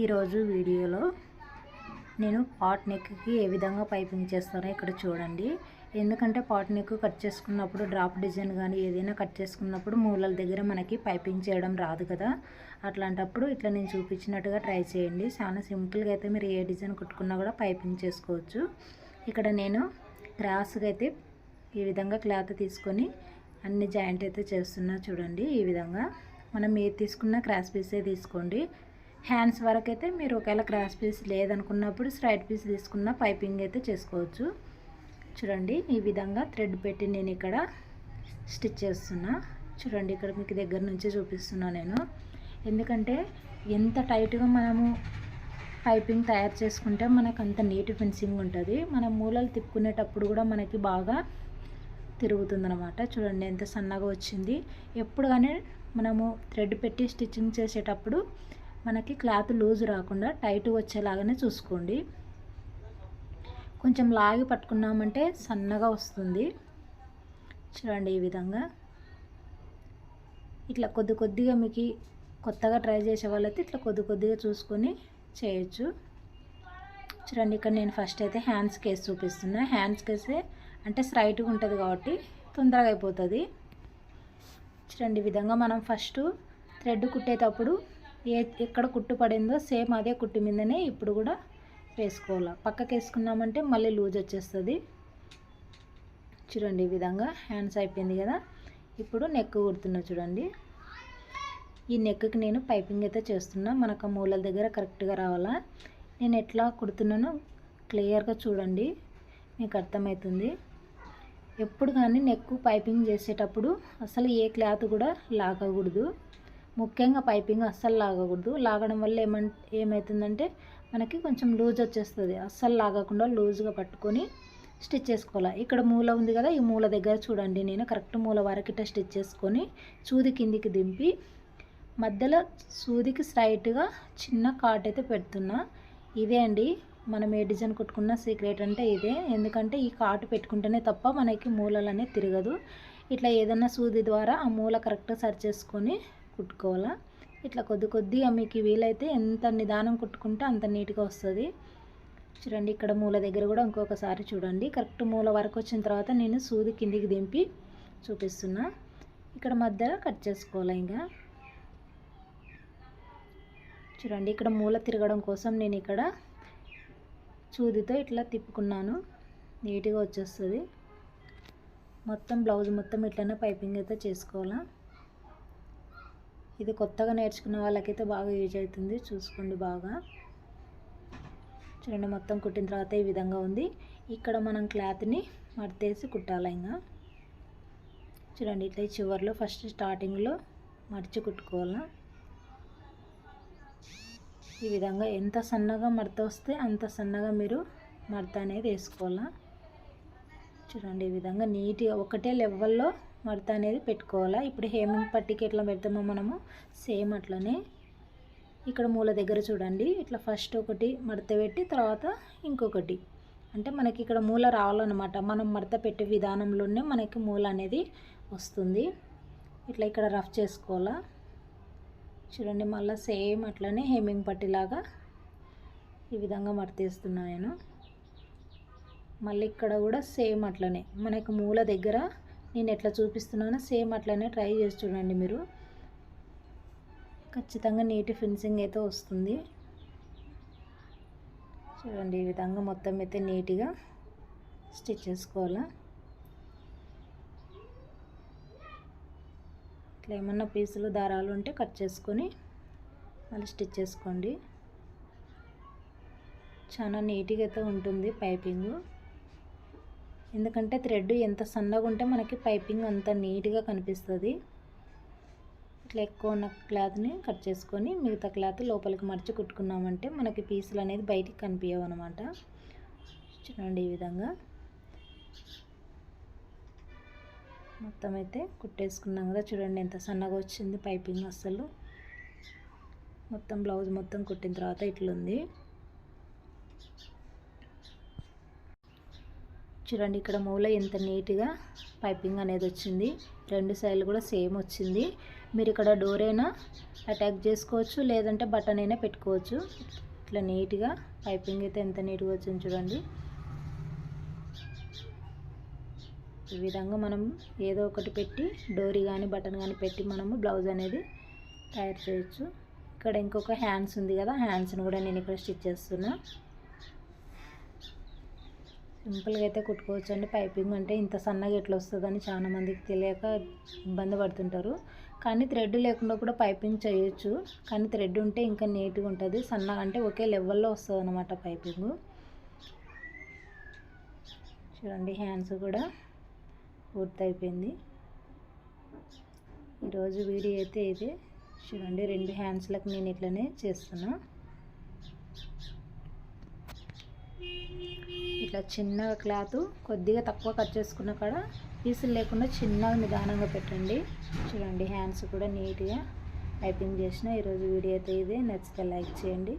ఈరోజు వీడియోలో నేను పాట్ నెక్కి ఏ విధంగా పైపింగ్ చేస్తానో ఇక్కడ చూడండి. ఎందుకంటే పాట్ నెక్ కట్ చేసుకున్నప్పుడు డ్రాప్ డిజైన్ కానీ ఏదైనా కట్ చేసుకున్నప్పుడు మూలల దగ్గర మనకి పైపింగ్ చేయడం రాదు కదా. అట్లాంటప్పుడు ఇట్లా నేను చూపించినట్టుగా ట్రై చేయండి. చాలా సింపుల్గా అయితే మీరు ఏ డిజైన్ కుట్టుకున్నా కూడా పైపింగ్ చేసుకోవచ్చు. ఇక్కడ నేను క్రాస్గా అయితే ఈ విధంగా క్లాత్ తీసుకొని అన్ని జాయింట్ అయితే చేస్తున్నా చూడండి ఈ విధంగా. మనం ఏది తీసుకున్నా క్రాస్ పీసే తీసుకోండి. హ్యాండ్స్ వరకు అయితే మీరు ఒకవేళ క్రాస్ పీస్ లేదనుకున్నప్పుడు స్ట్రైట్ పీస్ తీసుకున్న పైపింగ్ అయితే చేసుకోవచ్చు. చూడండి ఈ విధంగా థ్రెడ్ పెట్టి నేను ఇక్కడ స్టిచ్ చేస్తున్నా. చూడండి ఇక్కడ మీకు దగ్గర నుంచి చూపిస్తున్నా నేను. ఎందుకంటే ఎంత టైట్గా మనము పైపింగ్ తయారు చేసుకుంటే మనకు అంత నీట్ ఫినిషింగ్ ఉంటుంది. మనం మూలలు తిప్పుకునేటప్పుడు కూడా మనకి బాగా తిరుగుతుందనమాట చూడండి ఎంత సన్నగా వచ్చింది. ఎప్పుడు కానీ మనము థ్రెడ్ పెట్టి స్టిచ్చింగ్ చేసేటప్పుడు మనకి క్లాత్ లూజ్ రాకుండా టైట్ వచ్చేలాగానే చూసుకోండి. కొంచెం లాగి పట్టుకున్నామంటే సన్నగా వస్తుంది. చూడండి ఈ విధంగా. ఇట్లా కొద్ది కొద్దిగా మీకు కొత్తగా ట్రై చేసే వాళ్ళైతే ఇట్లా కొద్ది కొద్దిగా చూసుకొని చేయొచ్చు. చూడండి ఇక్కడ నేను ఫస్ట్ అయితే హ్యాండ్స్ కేసి చూపిస్తున్నా. హ్యాండ్స్ కేసే అంటే స్ట్రైట్గా ఉంటుంది కాబట్టి తొందరగా అయిపోతుంది. చూడండి ఈ విధంగా మనం ఫస్ట్ థ్రెడ్ కుట్టేటప్పుడు ఏ ఎక్కడ కుట్టు పడిందో సేమ్ అదే కుట్టు మీదనే ఇప్పుడు కూడా వేసుకోవాలి. పక్కకి వేసుకున్నామంటే మళ్ళీ లూజ్ వచ్చేస్తుంది. చూడండి ఈ విధంగా హ్యాండ్స్ అయిపోయింది కదా. ఇప్పుడు నెక్ కుడుతున్నా చూడండి. ఈ నెక్కి నేను పైపింగ్ అయితే చేస్తున్నా. మనకు మూలల దగ్గర కరెక్ట్గా రావాలా. నేను ఎట్లా కుడుతున్నానో క్లియర్గా చూడండి. మీకు అర్థమవుతుంది. ఎప్పుడు కానీ నెక్ పైపింగ్ చేసేటప్పుడు అసలు ఏ క్లాత్ కూడా లాగకూడదు. ముఖ్యంగా పైపింగ్ అస్సలు లాగకూడదు. లాగడం వల్ల ఏమం ఏమవుతుందంటే మనకి కొంచెం లూజ్ వచ్చేస్తుంది. అస్సలు లాగకుండా లూజ్గా పట్టుకొని స్టిచ్ చేసుకోవాలి. ఇక్కడ మూల ఉంది కదా ఈ మూల దగ్గర చూడండి. నేను కరెక్ట్ మూల వరకిట స్టిచ్ చేసుకొని చూది కిందికి దింపి మధ్యలో సూదికి స్ట్రైట్గా చిన్న కాట్ అయితే పెడుతున్నా. ఇదే అండి. మనం ఏ డిజైన్ కుట్టుకున్న సీక్రెట్ అంటే ఇదే. ఎందుకంటే ఈ కాటు పెట్టుకుంటేనే తప్ప మనకి మూలలు అనేది తిరగదు. ఇట్లా ఏదన్నా సూది ద్వారా ఆ మూల కరెక్ట్గా సరి చేసుకొని కుట్టుకోవాలా? ఇట్లా కొద్ది కొద్దిగా మీకు వీలైతే ఎంత నిదానం కుట్టుకుంటే అంత నీట్గా వస్తుంది. చూడండి ఇక్కడ మూల దగ్గర కూడా ఇంకొకసారి చూడండి. కరెక్ట్ మూల వరకు వచ్చిన తర్వాత నేను సూది కిందికి దింపి చూపిస్తున్నా. ఇక్కడ మధ్యలో కట్ చేసుకోవాలి ఇంకా? చూడండి ఇక్కడ మూల తిరగడం కోసం నేను ఇక్కడ చూదితో ఇట్లా తిప్పుకున్నాను. నీట్గా వచ్చేస్తుంది. మొత్తం బ్లౌజ్ మొత్తం ఇట్లనే పైపింగ్ అయితే చేసుకోవాలా? ఇది కొత్తగా నేర్చుకున్న వాళ్ళకైతే బాగా యూజ్ అవుతుంది. చూసుకోండి బాగా. చూడండి మొత్తం కుట్టిన తర్వాత ఈ విధంగా ఉంది. ఇక్కడ మనం క్లాత్ని మడతేసి కుట్టాలి ఇంకా? చూడండి ఇట్లా చివరిలో ఫస్ట్ స్టార్టింగ్లో మడిచి కుట్టుకోవాలా? ఈ విధంగా ఎంత సన్నగా మడత వస్తే అంత సన్నగా మీరు మడత అనేది వేసుకోవాలా? చూడండి ఈ విధంగా నీట్గా ఒకటే లెవెల్లో మడత అనేది పెట్టుకోవాలా. ఇప్పుడు హేమింగ్ పట్టికి ఎట్లా పెడతామో మనము సేమ్ అట్లనే ఇక్కడ మూల దగ్గర చూడండి. ఇట్లా ఫస్ట్ ఒకటి మడత పెట్టి తర్వాత ఇంకొకటి. అంటే మనకి ఇక్కడ మూల రావాలన్నమాట. మనం మడత పెట్టే విధానంలోనే మనకి మూల అనేది వస్తుంది. ఇట్లా ఇక్కడ రఫ్ చేసుకోవాలా. చూడండి మళ్ళీ సేమ్ అట్లనే హేమింగ్ పట్టిలాగా ఈ విధంగా మడతేస్తున్నాను నేను. మళ్ళీ ఇక్కడ కూడా సేమ్ అట్లనే. మనకు మూల దగ్గర నేను ఎట్లా చూపిస్తున్నానో సేమ్ అట్లనే ట్రై చేసి చూడండి మీరు. ఖచ్చితంగా నీటి ఫినిషింగ్ అయితే వస్తుంది. చూడండి ఈ విధంగా మొత్తం అయితే నీట్గా స్టిచ్ చేసుకోవాలా. ఇట్లా ఏమన్నా పీసులు దారాలు ఉంటే కట్ చేసుకొని మళ్ళీ స్టిచ్ చేసుకోండి. చాలా నీట్గా అయితే ఉంటుంది పైపింగ్. ఎందుకంటే థ్రెడ్ ఎంత సన్నగా ఉంటే మనకి పైపింగ్ అంత నీట్గా కనిపిస్తుంది. ఇట్లా ఎక్కువ ఉన్న క్లాత్ని కట్ చేసుకొని మిగతా క్లాత్ లోపలికి మర్చి కుట్టుకున్నామంటే మనకి పీసులు అనేది బయటికి కనిపించవు అనమాట చూడండి ఈ విధంగా. మొత్తం అయితే కుట్టేసుకున్నాం కదా. చూడండి ఎంత సన్నగా వచ్చింది పైపింగ్ అస్సలు. మొత్తం బ్లౌజ్ మొత్తం కుట్టిన తర్వాత ఇట్లుంది. చూడండి ఇక్కడ మూల ఎంత నీట్గా పైపింగ్ అనేది వచ్చింది. రెండు సైడ్లు కూడా సేమ్ వచ్చింది. మీరు ఇక్కడ డోర్ అయినా అటాక్ చేసుకోవచ్చు లేదంటే బటన్ అయినా పెట్టుకోవచ్చు. ఇట్లా నీట్గా పైపింగ్ అయితే ఎంత నీట్గా వచ్చింది చూడండి. ఈ విధంగా మనం ఏదో ఒకటి పెట్టి డోరీ కానీ బటన్ కానీ పెట్టి మనము బ్లౌజ్ అనేది తయారు చేయొచ్చు. ఇక్కడ ఇంకొక హ్యాండ్స్ ఉంది కదా హ్యాండ్స్ని కూడా నేను ఇక్కడ స్టిచ్ చేస్తున్నా. సింపుల్గా అయితే కుట్టుకోవచ్చు అండి పైపింగ్ అంటే ఇంత సన్నగా ఎట్లా వస్తుందని చాలా మందికి తెలియక ఇబ్బంది పడుతుంటారు. కానీ థ్రెడ్ లేకుండా కూడా పైపింగ్ చేయొచ్చు. కానీ థ్రెడ్ ఉంటే ఇంకా నీట్గా ఉంటుంది. సన్నగా అంటే ఒకే లెవెల్లో వస్తుంది అనమాట పైపింగ్. చూడండి హ్యాండ్స్ కూడా పూర్తయిపోయింది. ఈరోజు వీడియో అయితే ఇది. చూడండి రెండు హ్యాండ్స్లకు నేను ఇట్లనే చేస్తున్నాను ఇట్లా చిన్నగా క్లాత్ కొద్దిగా తక్కువ కట్ చేసుకున్న కాడ పీసులు లేకుండా చిన్నగా నిదానంగా పెట్టండి. చూడండి హ్యాండ్స్ కూడా నీట్గా టైపింగ్ చేసిన. ఈరోజు వీడియో అయితే ఇదే. నచ్చితే లైక్ చేయండి.